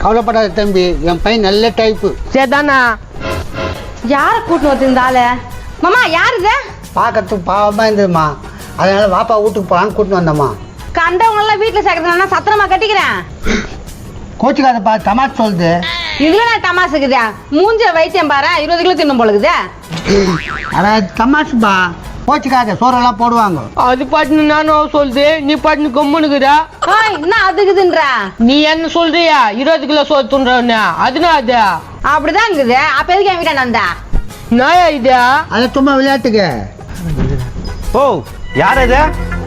கவலைப்படாத தம்பி என் பையன் நல்ல டைப்பு சரிதானா யார கூட்டின்னு வந்து இந்த ஆளு? மாமா யார் இது? பார்க்கறதுக்கு பாவமாக இருந்ததுமா அதனால வாப்பா வீட்டுக்கு போகலான்னு கூட்டின்னு வந்தம்மா. கண்டவங்க எல்லாம் வீட்டுல சேர்க்கறதுனா சத்திரமா கட்டிக்கிறேன். கோச்சுக்காதப்பா தமாஷ் சொல்லுது. இதுல நான் தமாசுக்குதே மூஞ்ச வைத்தியம் பாரு இருபது கிலோ தின்னும் போலுக்குதே. ஆனால் தமாஷுப்பா. கோச்சுக்காத சோறெல்லாம் போடுவாங்க. அது பாட்டுன்னு நானும் சொல்லுது நீ பாட்டுன்னு கம்முனுக்குறா. ஓய் என்ன அதுக்குதுன்ற? நீ என்ன சொல்றியா? இருபது கிலோ சோறு துண்டுறன்னு அதுனா அது? அப்படிதான் இருக்குது அப்ப எதுக்கு என் வீட்டாண்ட வந்தா? நாயா இது? அதை சும்மா விளையாட்டுக்கு. ஓ யார் இது?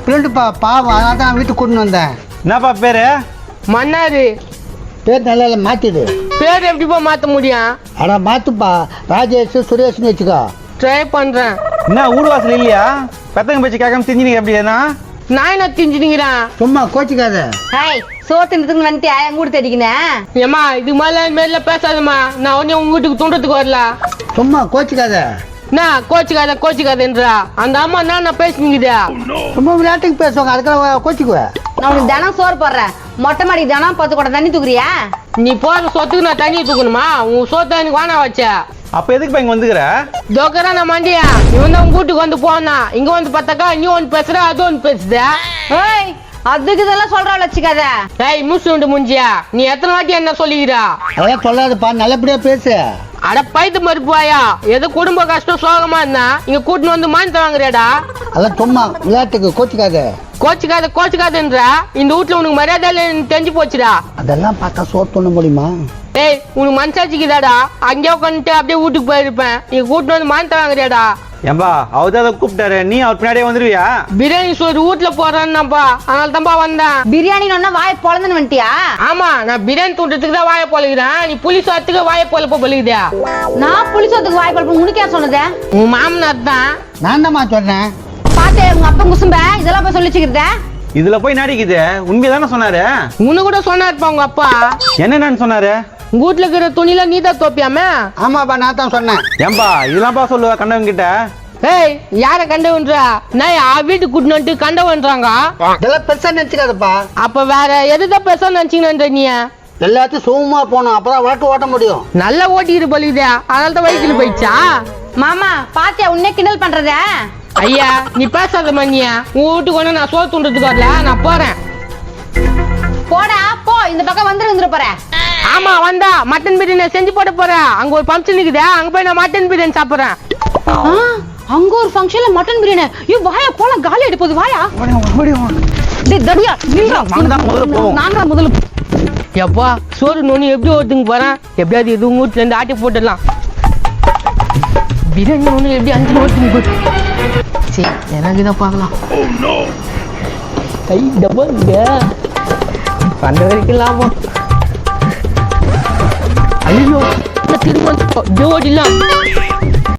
பிள்ளைப்பா பாவம் அதனால தான் வீட்டுக்கு கூட்டின்னு வந்தேன். என்னப்பா பேரு? மன்னாரு. பேர் நல்லா மாற்றிடு பேர் எப்படிப்பா மாத்த முடியும்? அட மாற்றுப்பா ராஜேஷ் சுரேஷ்னு வச்சுக்கோ. ட்ரை பண்றேன். என்ன ஊர் வாசல் இல்லையா? பெத்தங்க பேச்சு கேட்காம தெரிஞ்சுனீங்க எப்படி என்ன? நான் என்ன திஞ்சுனுங்கிறேன் சும்மா கோச்சிக்காத. ஹாய் சோறு தின்றதுக்கு வந்துட்டு என் கூட தெரிவிக்கினேன் ஏம்மா இது மாதிரிலாம் மாரில பேசாதம்மா. நான் உடனே உங்க வீட்டுக்கு தூண்டத்துக்கு வரல. சும்மா கோச்சிக்காத. நான் கோச்சிக்காத கோச்சிக்காதன்றா அந்த அம்மா நான் நான் பேசுனீங்கதா சும்மா விளையாட்டுக்கு பேசுவாங்க அதுக்காக கோச்சிக்குவேன் நான் உனக்கு தினம் சோறு போடுறேன். மொட்டை மாடி தினம் பத்து கூட தண்ணி தூக்குறியா? நீ போற சொத்துக்கு நான் தண்ணி தூக்கணுமா? உன் சொத்தை எனக்கு வானா வச்ச. அப்ப எதுக்கு இங்க வந்துக்கிற? தோக்கரா நான் மண்டியா? இவன் தான் வீட்டுக்கு வந்து போனா. இங்க வந்து பார்த்தாக்கா நீ ஒன்று பேசுற அது ஒன்று பேசுத. ஏய் அதுக்கு இதெல்லாம் சொல்ற வச்சுக்காத. ஏய் மூசு முஞ்சியா. நீ எத்தனை வாட்டி என்ன சொல்லிக்கிறா? அதெல்லாம் சொல்லாதப்பா நல்லபடியா பேசு. அட பைத்து மறுப்பாயா ஏதோ குடும்ப கஷ்டம் சோகமா இருந்தா இங்க கூட்டின்னு வந்து மானித்த வாங்குறியாடா? அதெல்லாம் சும்மா விளையாட்டுக்கு கோச்சிக்காத. கோச்சுக்காத கோச்சுக்காதன்ற. இந்த வீட்டுல உனக்கு மரியாதை இல்லைன்னு தெரிஞ்சு போச்சுடா. அதெல்லாம் பார்த்தா பண்ண முடியுமா ஏய் உனக்கு மனசாச்சிக்குதாடா அங்கேயே உட்காந்துட்டு அப்படியே வீட்டுக்கு போயிருப்பேன். நீ கூட்டின்னு வந்து மானித்த வாங்குறியாடா ஏம்பா அவர் தான் அதை கூப்பிட்டாரு. நீ அவர் பின்னாடியே வந்துருவியா? பிரியாணி சோறு வீட்டுல போடுறான்னாப்பா. அதனால தான்ப்பா வந்தேன். பிரியாணி ஒன்னா வாய் பொழந்துன்னு வந்துட்டியா? ஆமா நான் பிரியாணி தூண்டத்துக்கு தான் வாயை பொழுகிறேன். நீ புளி சோத்துக்கு வாயை பொழப்ப பொழுகுதா நான் புளிசோத்துக்கு வாய் பழப்பு உனக்கு சொன்னது? உன் மாமனார் தான். நான் தான்மா சொன்னேன். பாத்து உங்க அப்பா குசும்ப. இதெல்லாம் போய் சொல்லி வச்சுக்கிறத இதுல போய் நடிக்குது. உண்மையை தானே சொன்னாரு? உன்னை கூட சொன்னாருப்பா உங்க அப்பா. என்னென்னு சொன்னாரு? உங்க வீட்டுல இருக்கிற துணில நீ தான் தோப்பியாமே ஆமாப்பா நான் தான் சொன்னேன் ஏம்பா இதெல்லாம்ப்பா சொல்லுவ கண்டவங்க கிட்ட ஏய் யார கண்டவன்றா? நான் கூட்டின்னு வந்துட்டு கண்டவன்றாங்க. இதெல்லாம் பெருசா நினைச்சுக்காதப்பா. அப்ப வேற எதுதான் பேச நினைச்சீங்கன்ற நீ? எல்லாத்தையும் சுகமா போகணும் அப்பதான் வழக்கு ஓட்ட முடியும். நல்லா ஓட்டிட்டு பழுகுதே அதனால தான் வயிற்றுல போயிடுச்சா? மாமா பாத்தியா உன்னே கிண்டல் பண்றத? ஐயா நீ பேசாத மண்ணியா உன் வீட்டுக்கு ஒண்ணு நான் துண்டுறதுக்கு வரல. நான் போறேன். போடா போ. இந்த பக்கம் வந்து இருந்துரு போற ஆமா வந்தா. மட்டன் பிரியாணி செஞ்சு போட போறேன் அங்க ஒரு ஃபங்க்ஷன் இருக்குதே அங்க போய் நான் மட்டன் பிரியாணி சாப்பிடுறேன். ஆ, அங்க ஒரு ஃபங்க்ஷன்ல மட்டன் பிரியாணி. ஐயோ வாயா போலாம் காலி அடி போகுது வாயா. டேய் தடியா நில்றா. தான் முதல்ல போவோம். நான் தான் முதல்ல எப்பா சோறு நோனி எப்படி ஓட்டுங்க போறேன் எப்படியாவது இது உங்க வீட்டுல இருந்து ஆட்டி போட்டுடலாம். பிரியாணி ஒண்ணு எப்படி அஞ்சு ஓட்டுங்க போட்டு சரி எனக்கு இதை பார்க்கலாம். கை டபங்க பண்ற வரைக்கும் லாபம் ஐயோ திருமணம் ஜோடிலாம்